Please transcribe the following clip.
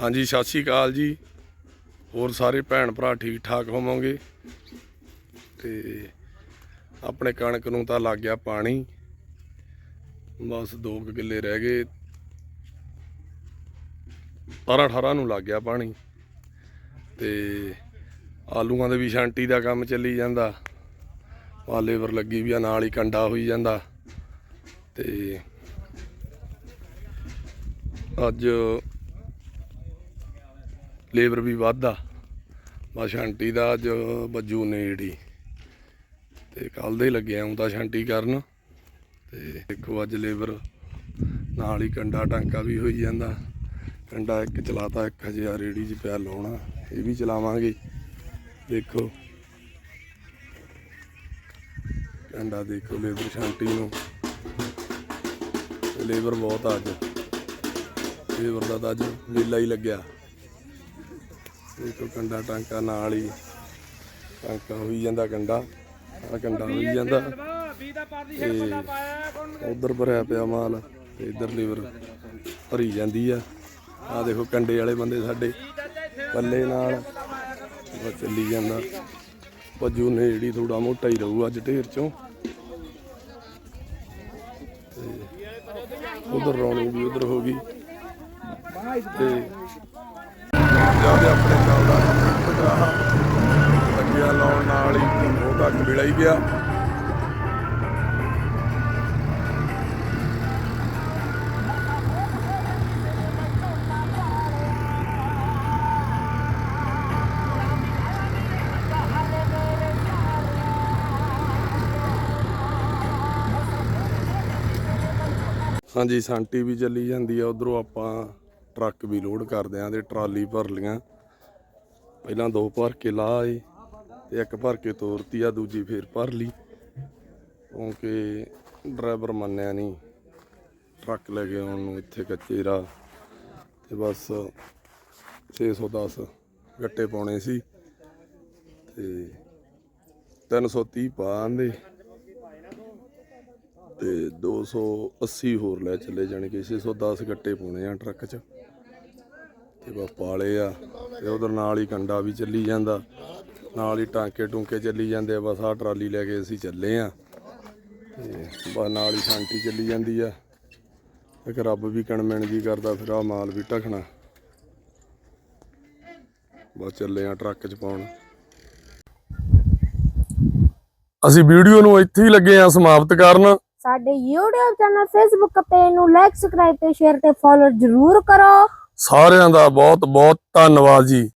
ਹਾਂਜੀ, ਸਤਿ ਸ਼੍ਰੀ ਅਕਾਲ ਜੀ। ਹੋਰ ਸਾਰੇ ਭੈਣ ਭਰਾ ਠੀਕ ਠਾਕ ਹੋਵੋਗੇ? ਤੇ ਆਪਣੇ ਕਣਕ ਨੂੰ ਤਾਂ ਲੱਗ ਗਿਆ ਪਾਣੀ। ਬਸ 2 ਕਿੱਲੇ ਰਹਿ ਗਏ। 18 18 ਨੂੰ ਲੱਗ ਗਿਆ ਪਾਣੀ। ਤੇ ਆਲੂਆਂ ਦੇ ਵੀ ਛਾਂਟੀ ਦਾ ਕੰਮ ਚੱਲੀ ਜਾਂਦਾ। ਆ ਲੇਬਰ ਲੱਗੀ ਵੀ ਆ, ਨਾਲ ਹੀ ਕੰਡਾ ਹੋਈ ਜਾਂਦਾ। ਤੇ ਅੱਜ ਲੇਬਰ ਵੀ ਵਾਧਾ ਬਸ ਛਾਂਟੀ ਦਾ ਅੱਜ ਬੱਜੂ ਨੇੜੀ ਤੇ ਕੱਲ ਦੇ ਲੱਗਿਆ ਆਉਂਦਾ ਤਾਂ ਛਾਂਟੀ ਕਰਨ। ਤੇ ਦੇਖੋ ਅੱਜ ਲੇਬਰ ਨਾਲ ਹੀ ਕੰਡਾ ਟਾਂਕਾ ਵੀ ਹੋਈ ਜਾਂਦਾ। ਕੰਡਾ ਇੱਕ ਚਲਾਤਾ, ਇੱਕ ਹਜੇ ਆ ਰੇੜੀ 'ਚ ਪਿਆ ਲਾਉਣਾ, ਇਹ ਵੀ ਚਲਾਵਾਂਗੇ। ਦੇਖੋ। ਕੰਡਾ ਦੇਖੋ ਲੇਬਰ ਛਾਂਟੀ ਨੂੰ। ਲੇਬਰ ਬਹੁਤ ਆ ਅੱਜ। ਲੇਬਰ ਦਾ ਤਾਂ ਅੱਜ ਮੇਲਾ ਹੀ ਲੱਗਿਆ। ਦੇਖੋ ਕੰਡਾ ਟਾਂਕਾ ਨਾਲ ਹੀ ਟਾਂਕਾ ਹੋਈ ਜਾਂਦਾ ਕੰਡਾ ਆ ਕੰਡਾ ਹੋਈ ਜਾਂਦਾ। ਉਧਰ ਭਰਿਆ ਪਿਆ ਮਾਲ ਤੇ ਇਧਰ ਲੀਵਰ ਭਰੀ ਜਾਂਦੀ ਆ। ਆ ਦੇਖੋ ਕੰਡੇ ਵਾਲੇ ਬੰਦੇ ਸਾਡੇ, ਪੱਲੇ ਨਾਲ ਬਸ ਚੱਲੀ ਜਾਂਦਾ। ਪੱਜੂ ਨੇ ਜਿਹੜੀ ਥੋੜਾ ਮੋਟਾ ਹੀ ਰਹੂ ਅੱਜ ਢੇਰ ਚੋਂ। ਉਧਰ ਰੌਣੀ ਵੀ ਉਧਰ ਹੋ ਗਈ। ਤੇ ਜ਼ਿਆਦਾ ਆਪਣੇ ਚੱਲਦਾ ਪਟਾਹਾ ਲੱਗਿਆ ਲਾਉਣ ਨਾਲ ਹੀ ਉਹ ਤੱਕ ਹੀ ਗਿਆ। ਹਾਂਜੀ, ਸਾਂਟੀ ਵੀ ਚੱਲੀ ਜਾਂਦੀ ਆ, ਉਧਰੋਂ ਆਪਾਂ ਟਰੱਕ ਵੀ ਲੋਡ ਕਰਦੇ ਆਂ ਤੇ ਟਰਾਲੀ ਭਰ ਲੀਆਂ। ਪਹਿਲਾਂ ਦੋ ਭਰ ਕੇ ਲਾ ਆਏ ਤੇ ਇੱਕ ਭਰ ਕੇ ਤੋਰਤੀ ਆ, ਦੂਜੀ ਫੇਰ ਭਰ ਲਈ। ਕਿਉਂਕਿ ਡਰਾਈਵਰ ਮੰਨਿਆ ਨਹੀਂ। ਟਰੱਕ ਲੈ ਕੇ ਆਉਣ ਨੂੰ ਇੱਥੇ ਕੱਚੇ ਰਾਹ ਤੇ ਬਸ 610 ਗੱਟੇ ਪਾਉਣੇ ਸੀ ਤੇ 330 ਪਾਉਂਦੇ ਤੇ 280 ਹੋਰ ਲੈ ਚੱਲੇ ਜਾਣੀ ਕਿ 610 ਗੱਟੇ ਪਾਉਣੇ ਆ ਟਰੱਕ 'ਚ। ਤੇ ਬਸ ਪਾਲੇ ਆ ਤੇ ਉਧਰ ਨਾਲ ਹੀ ਕੰਡਾ ਵੀ ਚੱਲੀ ਜਾਂਦਾ। ਨਾਲ ਹੀ ਟਾਂਕੇ ਟੂੰਕੇ ਚੱਲੀ ਜਾਂਦੇ ਆ, ਬਸ ਆਹ ਟਰਾਲੀ ਲੈ ਕੇ ਅਸੀਂ ਚੱਲੇ ਆ। ਤੇ ਬਸ ਨਾਲ ਹੀ ਸ਼ਾਂਤੀ ਚੱਲੀ ਜਾਂਦੀ ਆ। ਇੱਕ ਰੱਬ ਵੀ ਕਣਮਣ ਜੀ ਕਰਦਾ, ਫਿਰ ਆ ਮਾਲ ਵੀ ਟਖਣਾ ਬਸ ਚੱਲੇ ਆ ਟਰੱਕ 'ਚ ਪਾਉਣ। ਅਸੀਂ ਵੀਡੀਓ ਨੂੰ ਇੱਥੇ ਹੀ ਲੱਗੇ ਆ ਸਮਾਪਤ ਕਰਨ। ਸਾਡੇ YouTube ਚੈਨਲ Facebook ਪੇਜ ਨੂੰ ਲਾਈਕ ਸਬਸਕ੍ਰਾਈਬ ਤੇ ਸ਼ੇਅਰ ਤੇ ਫੋਲੋ ਜ਼ਰੂਰ ਕਰੋ। ਸਾਰਿਆਂ ਦਾ ਬਹੁਤ ਬਹੁਤ ਧੰਨਵਾਦ ਜੀ।